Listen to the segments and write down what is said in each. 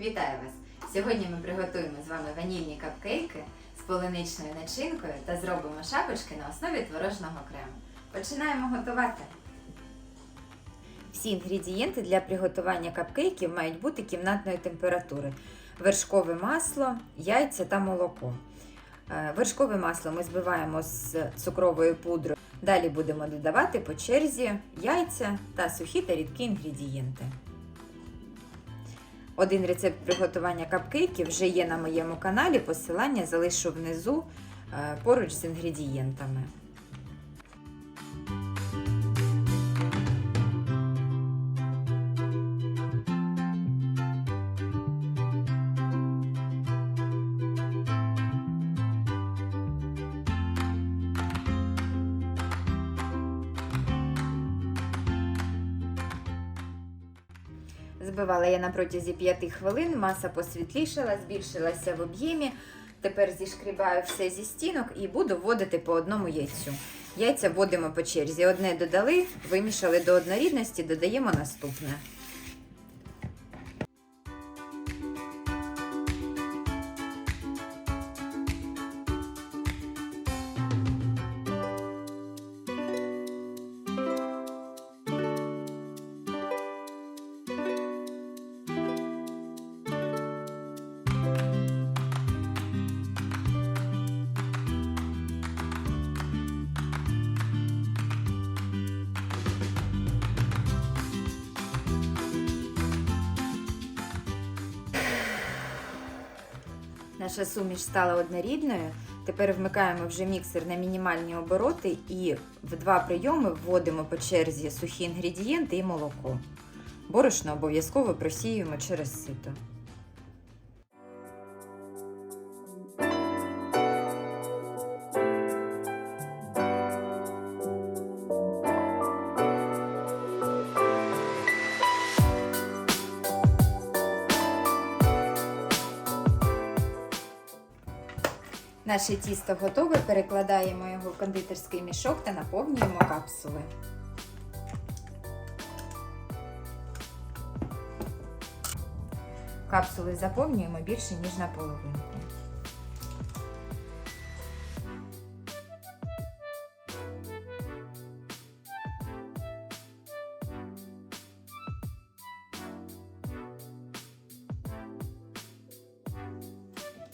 Вітаю вас! Сьогодні ми приготуємо з вами ванільні капкейки з полуничною начинкою та зробимо шапочки на основі творожного крему. Починаємо готувати. Всі інгредієнти для приготування капкейків мають бути кімнатної температури: вершкове масло, яйця та молоко. Е, Вершкове масло ми збиваємо з цукровою пудрою. Далі будемо додавати по черзі яйця та сухі та рідкі інгредієнти. Один рецепт приготування капкейків вже є на моєму каналі. Посилання залишу внизу е, поруч з інгредієнтами. Збивала я на протязі 5 хвилин, маса посвітлішала, збільшилася в об'ємі. Тепер зішкрібаю все зі стінок і буду вводити по одному яйцю. Яйця вводимо по черзі. Одне додали, вимішали до однорідності, додаємо наступне. Наша суміш стала однорідною. Тепер вмикаємо вже міксер на мінімальні обороти і в два прийоми вводимо по черзі сухі інгредієнти і молоко. Борошно обов'язково просіюємо через сито. Наше тісто готове, перекладаємо його в кондитерський мішок та наповнюємо капсули. Капсули заповнюємо більше, ніж на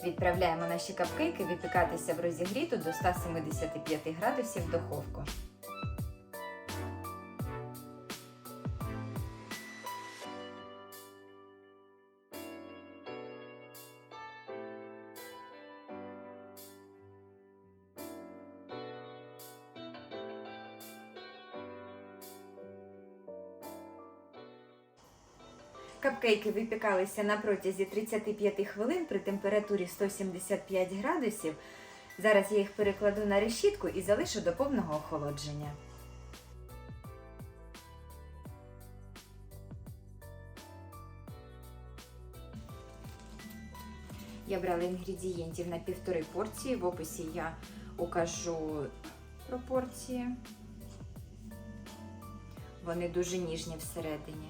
Відправляємо наші капкейки випікатися в розігріту до 175 градусів духовку. Капкейки випікалися на протязі 35 хвилин при температурі 175 градусів. Зараз я їх перекладу на решітку і залишу до повного охолодження. Я брала інгредієнтів на півтори порції. В описі я укажу пропорції. Вони дуже ніжні всередині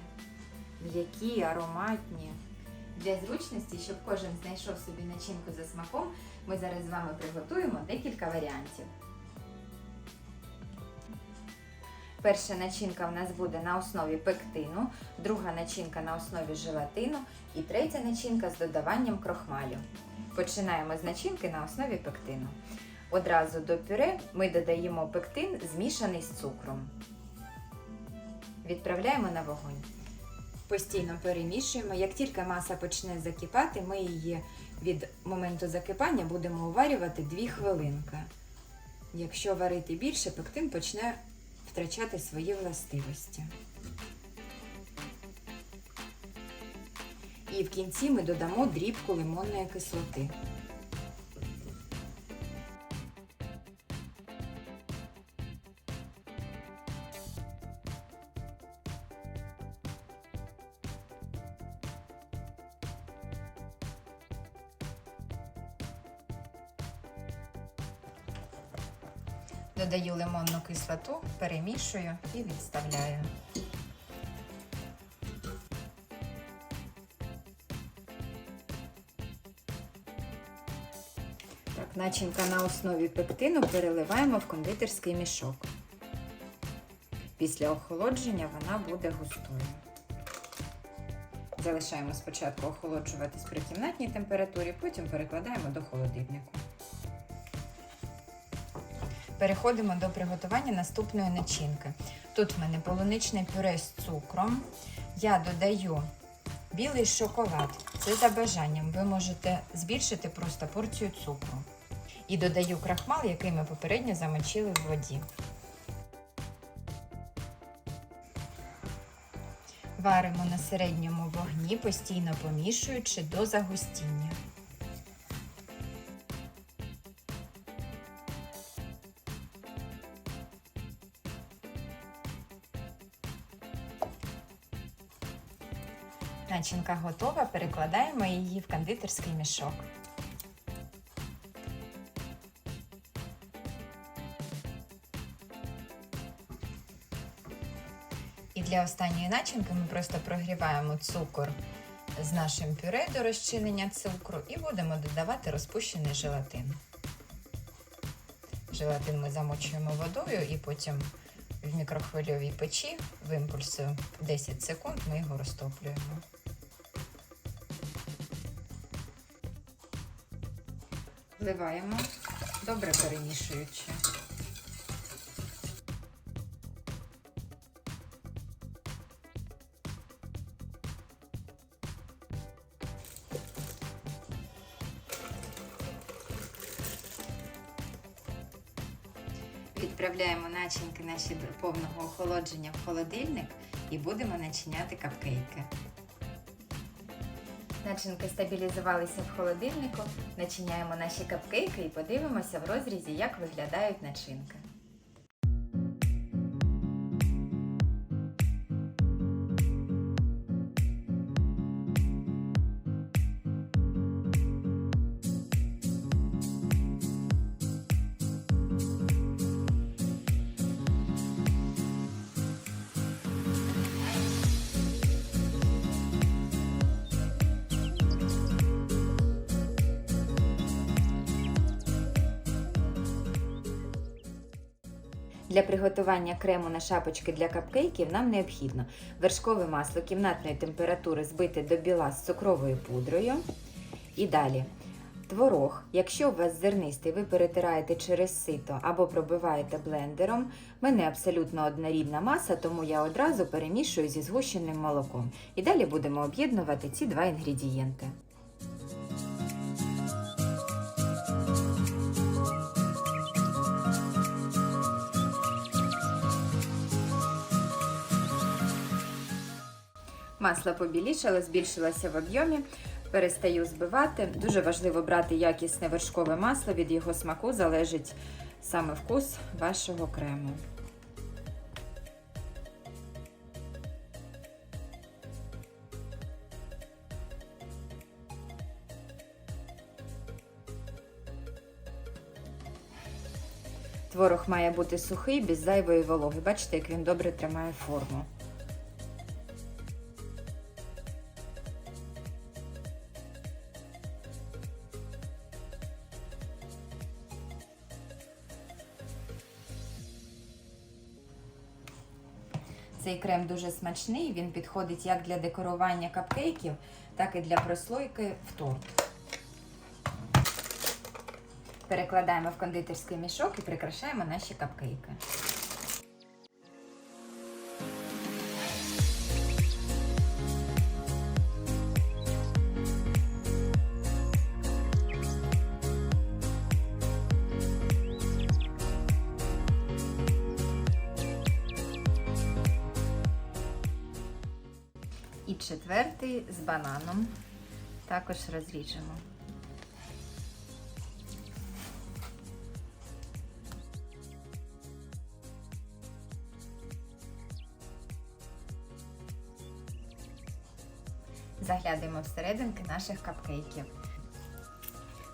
м'які, ароматні. Для зручності, щоб кожен знайшов собі начинку за смаком, ми зараз з вами приготуємо декілька варіантів. Перша начинка в нас буде на основі пектину, друга начинка на основі желатину і третя начинка з додаванням крохмалю. Починаємо з начинки на основі пектину. Одразу до пюре ми додаємо пектин, змішаний з цукром. Відправляємо на вогонь. Постійно перемішуємо. Як тільки маса почне закипати, ми її від моменту закипання будемо уварювати 2 хвилинки. Якщо варити більше, пектин почне втрачати свої властивості. І в кінці ми додамо дрібку лимонної кислоти. Додаю лимонну кислоту, перемішую і відставляю. Так, Начинка на основі пектину переливаємо в кондитерський мішок. Після охолодження вона буде густою. Залишаємо спочатку охолоджуватись при кімнатній температурі, потім перекладаємо до холодильнику. Переходимо до приготування наступної начинки. Тут в мене полуничне пюре з цукром. Я додаю білий шоколад. Це за бажанням. Ви можете збільшити просто порцію цукру. І додаю крахмал, який ми попередньо замочили в воді. Варимо на середньому вогні, постійно помішуючи до загустіння. Начинка готова, перекладаємо її в кондитерський мішок. І для останньої начинки ми просто прогріваємо цукор з нашим пюре до розчинення цукру і будемо додавати розпущений желатин. Желатин ми замочуємо водою і потім в мікрохвильовій печі в імпульсу 10 секунд ми його розтоплюємо. Вливаємо, добре перемішуючи. Відправляємо начинки наші до повного охолодження в холодильник і будемо начиняти капкейки. Начинки стабілізувалися в холодильнику, начиняємо наші капкейки і подивимося в розрізі, як виглядають начинки. Для приготування крему на шапочки для капкейків нам необхідно вершкове масло кімнатної температури збите до біла з цукровою пудрою. І далі творог. Якщо у вас зернистий, ви перетираєте через сито або пробиваєте блендером. У мене абсолютно однорідна маса, тому я одразу перемішую зі згущеним молоком. І далі будемо об'єднувати ці два інгредієнти. Масло побілішало, збільшилося в об'ємі. Перестаю збивати. Дуже важливо брати якісне вершкове масло. Від його смаку залежить саме вкус вашого крему. Творог має бути сухий, без зайвої вологи. Бачите, як він добре тримає форму. Цей крем дуже смачний, він підходить як для декорування капкейків, так і для прослойки в торт. Перекладаємо в кондитерський мішок і прикрашаємо наші капкейки. І четвертий з бананом. Також розріжемо. Заглянемо всерединки наших капкейків.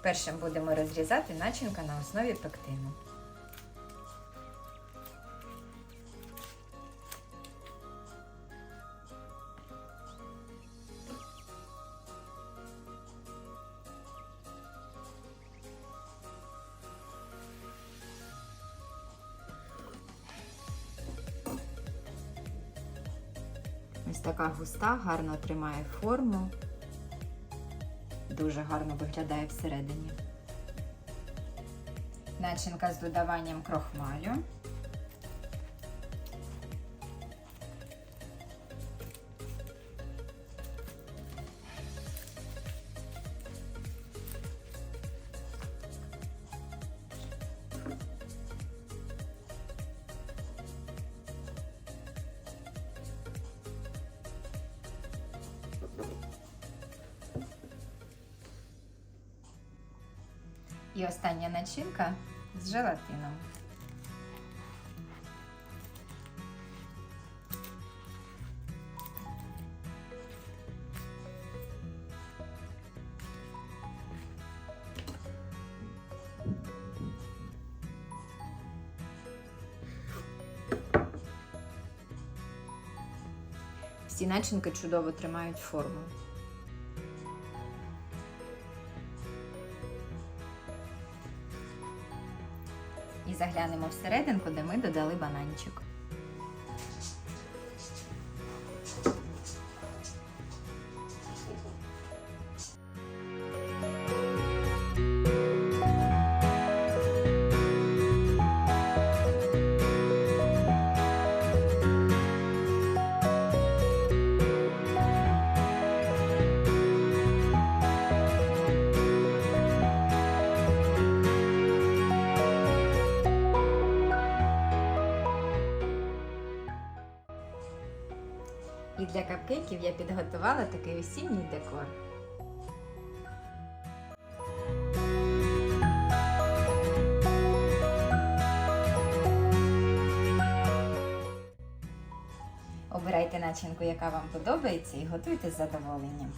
Першим будемо розрізати начинка на основі пектину. Ось така густа, гарно тримає форму. Дуже гарно виглядає всередині. Начинка з додаванням крохмалю. І остання начинка з желатином. Всі начинки чудово тримають форму. Заглянемо всерединку, де ми додали бананчик. Для я підготувала такий осінній декор. Обирайте начинку, яка вам подобається, і готуйте з задоволенням.